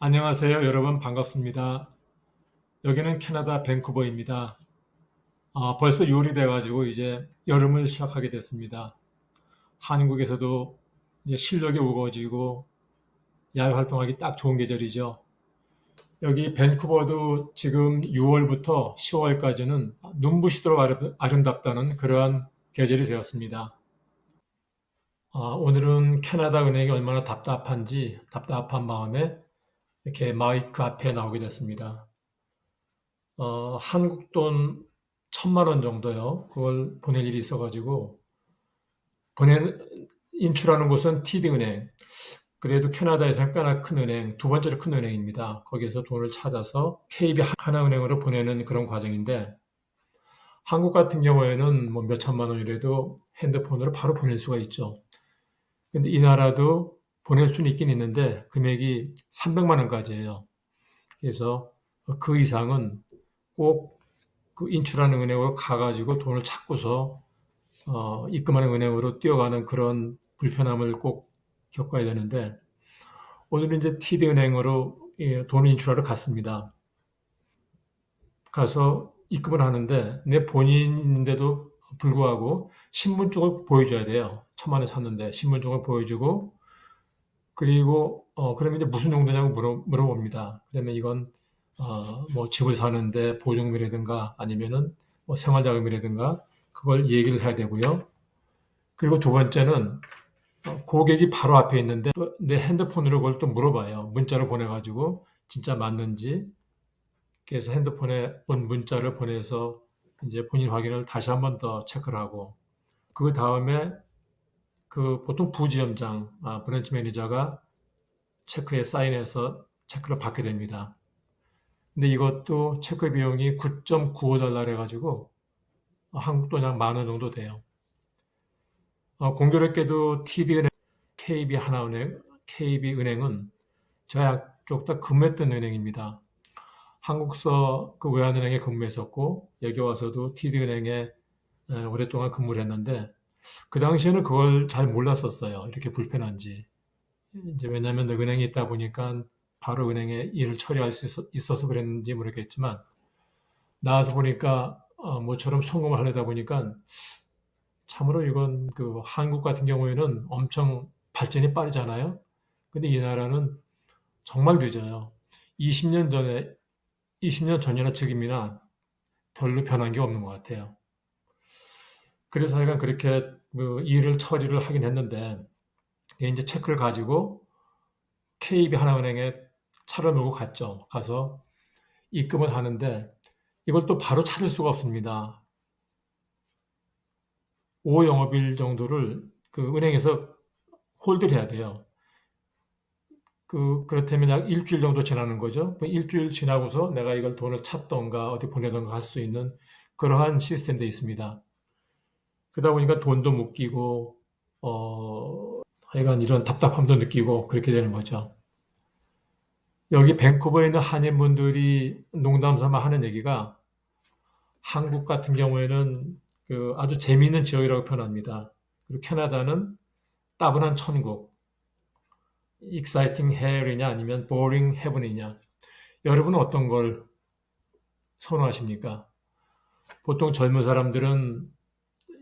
안녕하세요, 여러분 반갑습니다. 여기는 캐나다 밴쿠버입니다. 아, 벌써 6월이 돼가지고 이제 여름을 시작하게 됐습니다. 한국에서도 이제 실력이 우거지고 야외 활동하기 딱 좋은 계절이죠. 여기 밴쿠버도 지금 6월부터 10월까지는 눈부시도록 아름- 아름답다는 그러한 계절이 되었습니다. 아, 오늘은 캐나다 은행이 얼마나 답답한지 답답한 마음에 이렇게 마이크 앞에 나오게 됐습니다. 어, 한국 돈 천만 원 정도요. 그걸 보낼 일이 있어가지고 보내 인출하는 곳은 TD은행. 그래도 캐나다에서 꽤나 큰 은행, 두 번째로 큰 은행입니다. 거기에서 돈을 찾아서 KB 하나은행으로 보내는 그런 과정인데 한국 같은 경우에는 뭐 몇 천만 원이라도 핸드폰으로 바로 보낼 수가 있죠. 근데 이 나라도 보낼 수는 있긴 있는데 금액이 300만 원까지예요. 그래서 그 이상은 꼭 그 인출하는 은행으로 가가지고 돈을 찾고서 어, 입금하는 은행으로 뛰어가는 그런 불편함을 꼭 겪어야 되는데 오늘은 이제 TD 은행으로 예, 돈을 인출하러 갔습니다. 가서 입금을 하는데 내 본인인데도 불구하고 신분증을 보여줘야 돼요. 천만 원 샀는데 신분증을 보여주고 그리고 어, 그러면 이제 무슨 용도냐고 물어, 물어봅니다. 그러면 이건 어, 뭐 집을 사는데 보증금이라든가 아니면은 뭐 생활자금이라든가 그걸 얘기를 해야 되고요. 그리고 두 번째는 어, 고객이 바로 앞에 있는데 또내 핸드폰으로 그걸 또 물어봐요. 문자로 보내가지고 진짜 맞는지. 그래서 핸드폰에 온 문자를 보내서 이제 본인 확인을 다시 한 번 더 체크를 하고 그 다음에 그 보통 부지점장, 아, 브랜치 매니저가 체크에 사인해서 체크를 받게 됩니다. 근데 이것도 체크 비용이 9.95달러 해가지고 한국 돈 약 만 원 정도 돼요. 어, 공교롭게도 TD은행, KB 하나은행, KB은행은 저쪽 다 근무했던 은행입니다. 한국서 그 외환은행에 근무했었고 여기 와서도 TD은행에 오랫동안 근무를 했는데 그 당시에는 그걸 잘 몰랐었어요. 이렇게 불편한지. 이제 왜냐하면 은행에 있다 보니까 바로 은행에 일을 처리할 수 있어서 그랬는지 모르겠지만 나와서 보니까 어, 모처럼 송금을 하려다 보니까 참으로 이건 그 한국 같은 경우에는 엄청 발전이 빠르잖아요. 근데 이 나라는 정말 늦어요. 20년 전에 20년 전이나 지금이나 별로 변한 게 없는 것 같아요. 그래서 하여간 그렇게 그 일을 처리를 하긴 했는데 이제 체크를 가지고 KB 하나은행에 차를 몰고 갔죠. 가서 입금을 하는데 이걸 또 바로 찾을 수가 없습니다. 5영업일 정도를 그 은행에서 홀드를 해야 돼요. 그, 그렇다면 약 일주일 정도 지나는 거죠. 그 일주일 지나고서 내가 이걸 돈을 찾던가 어디 보내던가 할 수 있는 그러한 시스템도 있습니다. 그러다 보니까 돈도 묶이고, 어, 하여간 이런 답답함도 느끼고 그렇게 되는 거죠. 여기 밴쿠버에 있는 한인분들이 농담 삼아 하는 얘기가 한국 같은 경우에는 그 아주 재미있는 지역이라고 표현합니다. 그리고 캐나다는 따분한 천국, exciting hell이냐 아니면 boring heaven이냐. 여러분은 어떤 걸 선호하십니까? 보통 젊은 사람들은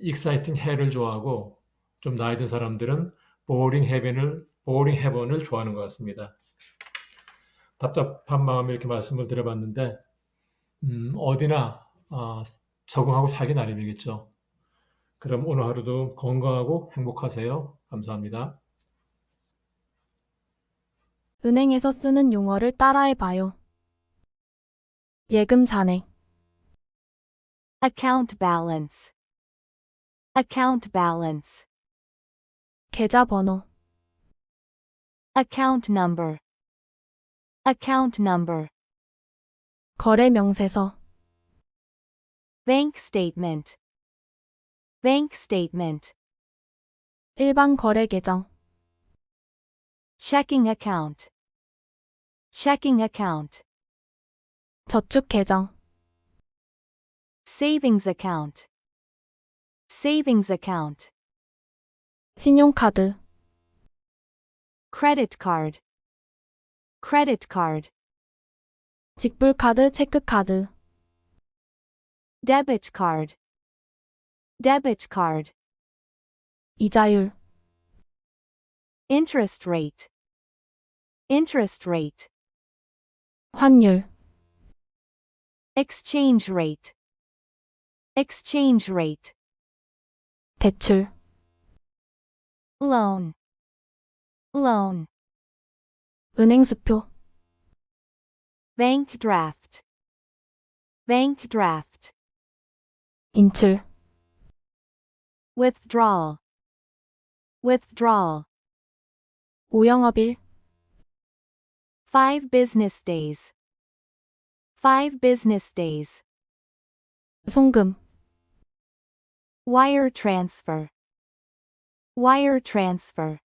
exciting hell을 좋아하고 좀 나이 든 사람들은 boring heaven을 boring heaven을 좋아하는 것 같습니다. 답답한 마음에 이렇게 말씀을 드려봤는데 음, 어디나 어, 적응하고 살기 나름이겠죠. 그럼 오늘 하루도 건강하고 행복하세요. 감사합니다. 은행에서 쓰는 용어를 따라해봐요. 예금 잔액, account balance, account balance, 계좌 번호, account number, account number, 거래 명세서, bank statement, bank statement, 일반 거래 계정, checking account, checking account, 저축 계정, savings account, savings account, 신용카드, credit card, credit card, 직불카드, 체크카드, debit card, debit card, 이자율, interest rate, interest rate, 환율, exchange rate, exchange rate, 대출, loan, loan, 은행수표, bank draft, bank draft, 인출, withdrawal, withdrawal, 오영업일, five business days, five business days, 송금, wire transfer, wire transfer,